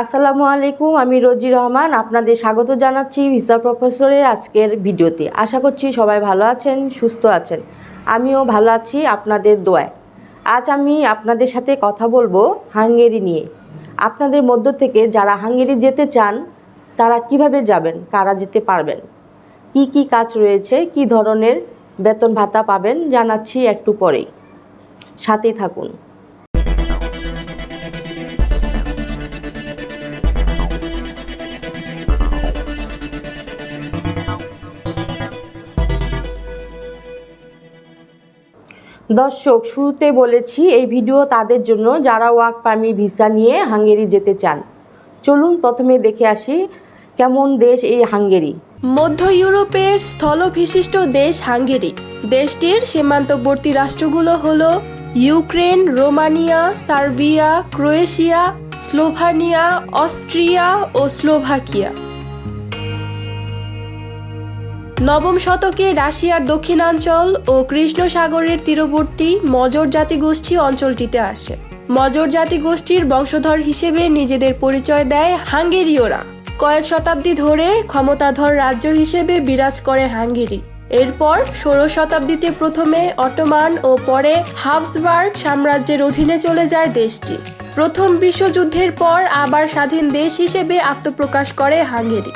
আসসালামু আলাইকুম, আমি রোজি রহমান, আপনাদের স্বাগত জানাচ্ছি ভিসা প্রফেসরের আজকের ভিডিওতে। আশা করছি সবাই ভালো আছেন, সুস্থ আছেন। আমিও ভালো আছি আপনাদের দোয়ায়। আজ আমি আপনাদের সাথে কথা বলব হাঙ্গেরি নিয়ে। আপনাদের মধ্য থেকে যারা হাঙ্গেরি যেতে চান, তারা কীভাবে যাবেন, কারা যেতে পারবেন? কি কি কাজ রয়েছে, কি ধরনের বেতন ভাতা পাবেন, জানাচ্ছি একটু পরেই। সাথেই থাকুন। দর্শক, শুরুতে বলেছি এই ভিডিও তাদের জন্য যারা ওয়ার্ক পারমিট ভিসা নিয়ে হাঙ্গেরি যেতে চান। চলুন প্রথমে দেখে আসি কেমন দেশ এই হাঙ্গেরি। মধ্য ইউরোপের স্থলবিশিষ্ট দেশ হাঙ্গেরি। দেশটির সীমান্তবর্তী রাষ্ট্রগুলো হল Ukraine, Romania, Serbia, Croatia, Slovenia, Austria ও স্লোভাকিয়া। নবম শতকে রাশিয়ার দক্ষিণাঞ্চল ও কৃষ্ণ সাগরের তীরবর্তী মজর জাতিগোষ্ঠী অঞ্চলটিতে আসে। মজর জাতিগোষ্ঠীর বংশধর হিসেবে নিজেদের পরিচয় দেয় হাঙ্গেরীয়রা কয়েক শতাব্দী ধরে ক্ষমতাধর রাজ্য হিসেবে বিরাজ করে হাঙ্গেরি। এরপর ষোড়শ শতাব্দীতে প্রথমে অটোমান ও পরে হাবসবার্গ সাম্রাজ্যের অধীনে চলে যায় দেশটি। প্রথম বিশ্বযুদ্ধের পর আবার স্বাধীন দেশ হিসেবে আত্মপ্রকাশ করে হাঙ্গেরি।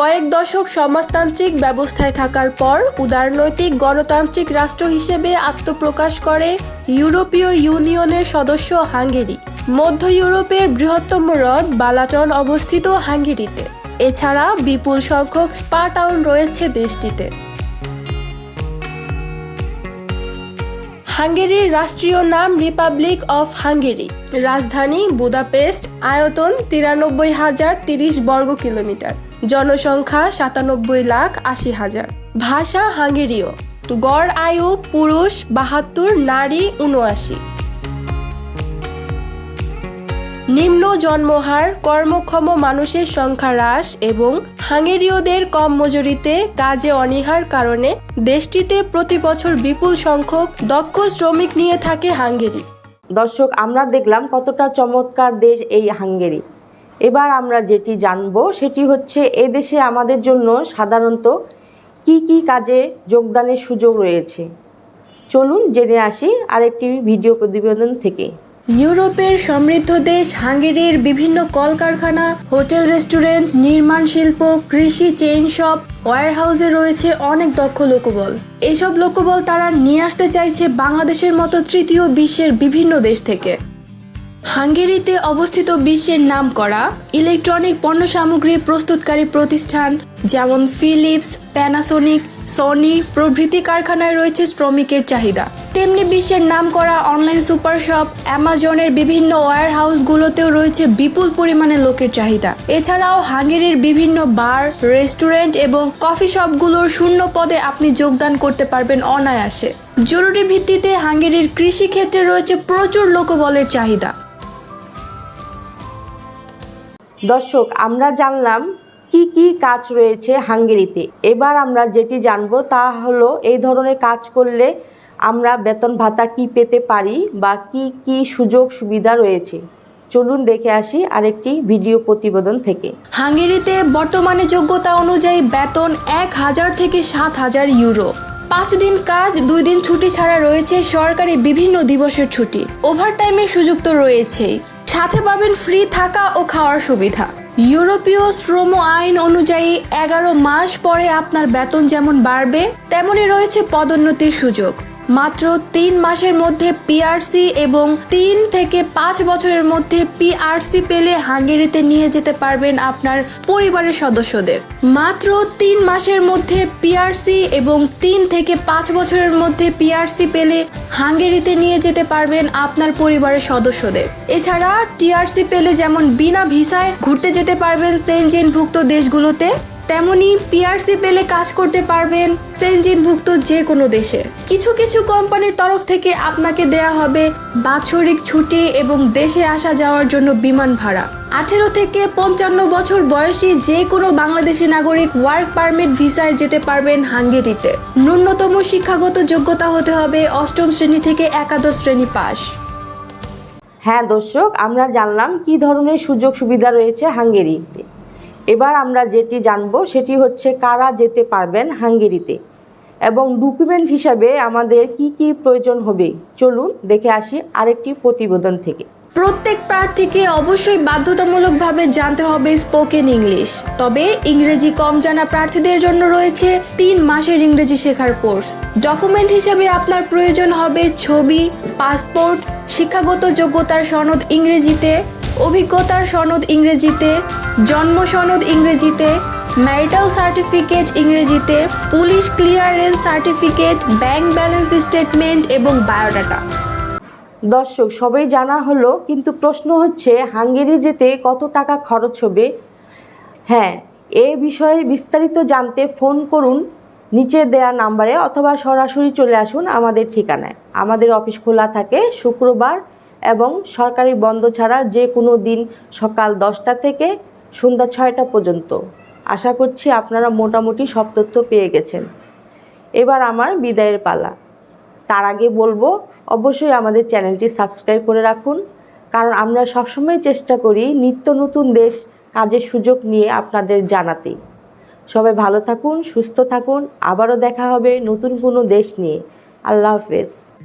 কয়েক দশক সমাজতান্ত্রিক ব্যবস্থায় থাকার পর উদারনৈতিক গণতান্ত্রিক রাষ্ট্র হিসেবে আত্মপ্রকাশ করে ইউরোপীয় ইউনিয়নের সদস্য হাঙ্গেরি। মধ্য ইউরোপের বৃহত্তম হ্রদ বালাটন অবস্থিত হাঙ্গেরিতে। এছাড়া বিপুল সংখ্যক স্পা টাউন রয়েছে দেশটিতে। হাঙ্গেরির রাষ্ট্রীয় নাম রিপাবলিক অফ হাঙ্গেরি। রাজধানী বুদাপেস্ট, আয়তন তিরানব্বই হাজার তিরিশ বর্গ কিলোমিটার। জনসংখ্যা সাতানব্বই লাখ আশি হাজার। ভাষা হাঙ্গেরীয়। গড় আয়ু পুরুষ বাহাত্তর, নারী উনআশি। নিম্ন জন্মহার, কর্মক্ষম মানুষের সংখ্যা হ্রাস এবং হাঙ্গেরীয়দের কম মজুরিতে কাজে অনীহার কারণে দেশটিতে প্রতি বছর বিপুল সংখ্যক দক্ষ শ্রমিক নিয়ে থাকে হাঙ্গেরি। দর্শক, আমরা দেখলাম কতটা চমৎকার দেশ এই হাঙ্গেরি। এবার আমরা যেটি জানব সেটি হচ্ছে, এ দেশে আমাদের জন্য সাধারণত কি কি কাজে যোগদানের সুযোগ রয়েছে? চলুন জেনে আসি আরেকটি ভিডিও প্রতিবেদন থেকে। ইউরোপের সমৃদ্ধ দেশ হাঙ্গেরির বিভিন্ন কলকারখানা, হোটেল রেস্টুরেন্ট, নির্মাণ শিল্প, কৃষি চেইন শপ, ওয়ারহাউসে রয়েছে অনেক দক্ষ লোকবল। এইসব লোকবল তারা নিয়ে আসতে চাইছে বাংলাদেশের মতো তৃতীয় বিশ্বের বিভিন্ন দেশ থেকে। হাঙ্গেরিতে অবস্থিত বিশ্বের নাম করা ইলেকট্রনিক পণ্য সামগ্রী প্রস্তুতকারী প্রতিষ্ঠান, যেমন ফিলিপস প্যানাসোনিক সনি প্রভৃতি কারখানায় রয়েছে শ্রমিকের চাহিদা। তেমনি বিশ্বের নাম করা অনলাইন সুপার শপ অ্যামাজনের বিভিন্ন ওয়্যার হাউসগুলোতেও রয়েছে বিপুল পরিমাণে লোকের চাহিদা। এছাড়াও হাঙ্গেরির বিভিন্ন বার, রেস্টুরেন্ট এবং কফি শপগুলোর শূন্য পদে আপনি যোগদান করতে পারবেন অনায়াসে। জরুরি ভিত্তিতে হাঙ্গেরির কৃষি ক্ষেত্রে রয়েছে প্রচুর লোকবলের চাহিদা। দর্শক, আমরা জানলাম কি কি কাজ রয়েছে হাঙ্গেরিতে। এবার আমরা যেটি জানব তা হলো এই ধরনের কাজ করলে আমরা বেতন ভাতা কি পেতে পারি বা কি কি সুযোগ সুবিধা রয়েছে। চলুন দেখে আসি আরেকটি ভিডিও প্রতিবেদন থেকে। হাঙ্গেরিতে বর্তমানে যোগ্যতা অনুযায়ী বেতন এক হাজার থেকে সাত হাজার ইউরো। পাঁচ দিন কাজ, দুই দিন ছুটি ছাড়া রয়েছে সরকারি বিভিন্ন দিবসের ছুটি। ওভারটাইমের সুযোগ তো রয়েছেই। সাথে পাবেন ফ্রি থাকা ও খাওয়ার সুবিধা। ইউরোপীয় শ্রম আইন অনুযায়ী এগারো মাস পরে আপনার বেতন যেমন বাড়বে, তেমনই রয়েছে পদোন্নতির সুযোগ। মাত্র তিন মাসের মধ্যে পিআরসি এবং তিন থেকে পাঁচ বছরের মধ্যে পিআরসি পেলে হাঙ্গেরিতে নিয়ে যেতে পারবেন আপনার পরিবারের সদস্যদের। মাত্র তিন মাসের মধ্যে পিআরসি এবং তিন থেকে পাঁচ বছরের মধ্যে পিআরসি পেলে হাঙ্গেরিতে নিয়ে যেতে পারবেন আপনার পরিবারের সদস্যদের। এছাড়া টিআরসি পেলে যেমন বিনা ভিসায় ঘুরতে যেতে পারবেন সেনজেনভুক্ত দেশগুলোতে। তেমনি পিআরসি পেলে কাজ করতে পারবেন সেনজিনভুক্ত যে কোনো দেশে। কিছু কিছু কোম্পানির তরফ থেকে আপনাকে দেয়া হবে বাৎসরিক ছুটি এবং দেশে আসা যাওয়ার জন্য বিমান ভাড়া। আঠেরো থেকে পঞ্চান্ন বছর বয়সী যে কোনো বাংলাদেশি নাগরিক ওয়ার্ক পারমিট ভিসায় যেতে পারবেন হাঙ্গেরিতে। ন্যূনতম শিক্ষাগত যোগ্যতা হতে হবে অষ্টম শ্রেণি থেকে একাদশ শ্রেণি পাস হ্যাঁ দর্শক, আমরা জানলাম কি ধরনের সুযোগ সুবিধা রয়েছে হাঙ্গেরিতে। এবার আমরা যেটি জানব সেটি হচ্ছে কারা যেতে পারবেন হাঙ্গেরিতে। এবং ডকুমেন্ট হিসাবে আমাদের কি কি প্রয়োজন হবে? চলুন দেখে আসি আরেকটি প্রতিবেদন থেকে। প্রত্যেক প্রার্থীকে অবশ্যই বাধ্যতামূলকভাবে জানতে হবে স্পোকেন ইংলিশ তবে ইংরেজি কম জানা প্রার্থীদের জন্য রয়েছে তিন মাসের ইংরেজি শেখার কোর্স। ডকুমেন্ট হিসেবে আপনার প্রয়োজন হবে ছবি পাসপোর্ট শিক্ষাগত যোগ্যতার সনদ ইংরেজিতে অভিজ্ঞতার সনদ ইংরেজিতে, জন্ম সনদ ইংরেজিতে ম্যারিটাল সার্টিফিকেট ইংরেজিতে police clearance certificate bank balance statement এবং বায়োডাটা দর্শক সবাই জানা হলো, কিন্তু প্রশ্ন হচ্ছে, হাঙ্গেরি যেতে কত টাকা খরচ হবে? হ্যাঁ এ বিষয়ে বিস্তারিত জানতে ফোন করুন নিচে দেয়া নাম্বারে অথবা সরাসরি চলে আসুন আমাদের ঠিকানায়। আমাদের অফিস খোলা থাকে শুক্রবার এবং সরকারি বন্ধ ছাড়া যে কোনো দিন সকাল দশটা থেকে সন্ধ্যা ছয়টা পর্যন্ত। আশা করছি আপনারা মোটামুটি সব তথ্য পেয়ে গেছেন। এবার আমার বিদায়ের পালা। তার আগে বলব, অবশ্যই আমাদের চ্যানেলটি সাবস্ক্রাইব করে রাখুন, কারণ আমরা সবসময় চেষ্টা করি নিত্য নতুন দেশ কাজের সুযোগ নিয়ে আপনাদের জানাতে। সবাই ভালো থাকুন, সুস্থ থাকুন, আবারও দেখা হবে নতুন কোনো দেশ নিয়ে। আল্লাহ হাফেজ।